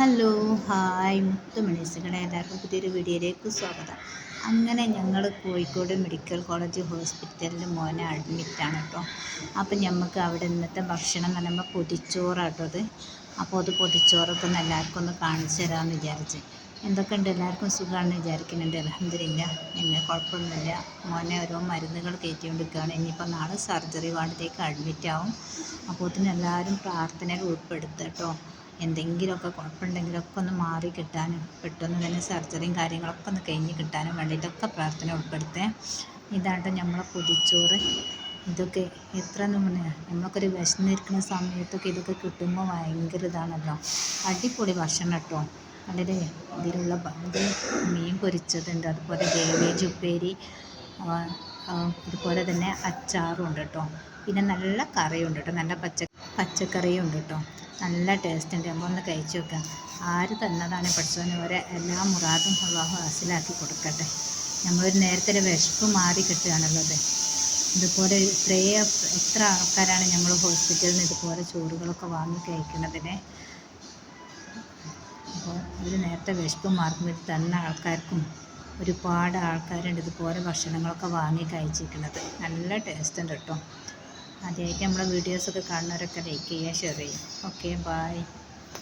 Hello hi. മുത്തുമണീസുകളെ എല്ലാവർക്കും പുതിയൊരു വീഡിയോയിലേക്ക് സ്വാഗതം. അങ്ങനെ ഞങ്ങൾ കോഴിക്കോട് മെഡിക്കൽ കോളേജ് ഹോസ്പിറ്റലിൽ മോനെ അഡ്മിറ്റാണ് കേട്ടോ അപ്പം നമുക്ക് അവിടെ ഇന്നത്തെ ഭക്ഷണം എന്ന് പറയുമ്പോൾ പൊതിച്ചോറാട്ടോ അത്. അപ്പോൾ അത് പൊതിച്ചോറൊക്കെ ഒന്ന് എല്ലാവർക്കും ഒന്ന് കാണിച്ചു തരാമെന്ന് വിചാരിച്ച്. എന്തൊക്കെയുണ്ട് എല്ലാവർക്കും സുഖമാണെന്ന് വിചാരിക്കുന്നുണ്ട്. അലഹമില്ല എന്നെ കുഴപ്പമൊന്നുമില്ല. മോനെ ഓരോ മരുന്നുകൾ കയറ്റിക്കൊണ്ടിരിക്കുകയാണ്. ഇനിയിപ്പോൾ നാളെ സർജറി വാർഡിലേക്ക് അഡ്മിറ്റ് ആവും. അപ്പോൾ അതിനെല്ലാവരും പ്രാർത്ഥനയിൽ ഉൾപ്പെടുത്തുക കേട്ടോ എന്തെങ്കിലുമൊക്കെ കുഴപ്പമുണ്ടെങ്കിലൊക്കെ ഒന്ന് മാറി കിട്ടാനും പെട്ടെന്ന് തന്നെ സർജറിയും കാര്യങ്ങളൊക്കെ ഒന്ന് കഴിഞ്ഞ് കിട്ടാനും വേണ്ടിയിട്ടൊക്കെ പ്രാർത്ഥന ഉൾപ്പെടുത്തേ. ഇതാട്ടോ നമ്മളെ പൊതിച്ചോറ്. ഇതൊക്കെ എത്ര നമ്മളൊക്കെ ഒരു വിശന്നിരിക്കുന്ന സമയത്തൊക്കെ ഇതൊക്കെ കിട്ടുമ്പോൾ ഭയങ്കര ഇതാണല്ലോ. അടിപൊളി ഭക്ഷണം കേട്ടോ. അതിൽ ഇതിലുള്ള ഇത് മീൻ പൊരിച്ചതുണ്ട്. അതുപോലെ ഗേവേജ് ഉപ്പേരി അതുപോലെ തന്നെ അച്ചാറും ഉണ്ട് കേട്ടോ. പിന്നെ നല്ല കറിയും ഉണ്ട് കേട്ടോ. നല്ല പച്ച പച്ചക്കറിയും ഉണ്ട് കേട്ടോ. നല്ല ടേസ്റ്റ് ഉണ്ട്. നമ്മളൊന്ന് കഴിച്ചു നോക്കാം. ആര് തന്നതാണ് പഠിച്ചവന് വരെ എല്ലാ മുറാദും അള്ളാഹു ഹാസിലാക്കി കൊടുക്കട്ടെ. നമ്മളൊരു നേരത്തെ വിശപ്പ് മാറി കിട്ടുകയാണല്ലോ അത്. ഇതുപോലെ ഇത്രയും എത്ര ആൾക്കാരാണ് നമ്മൾ ഹോസ്പിറ്റലിൽ നിന്ന് ഇതുപോലെ ചോറുകളൊക്കെ വാങ്ങി കഴിക്കുന്നതിന്? അപ്പോൾ ഒരു നേരത്തെ വിശപ്പ് മാറുന്നത് തന്ന ആൾക്കാർക്കും ഒരുപാട് ആൾക്കാരുണ്ട് ഇതുപോലെ ഭക്ഷണങ്ങളൊക്കെ വാങ്ങി കഴിച്ചിരിക്കുന്നത്. നല്ല ടേസ്റ്റ് ഉണ്ട് കേട്ടോ. ആദ്യമായിട്ട് നമ്മളെ വീഡിയോസൊക്കെ കാണുന്നവരൊക്കെ ലൈക്ക് ചെയ്യുക ഷെയർ ചെയ്യുക. Okay bye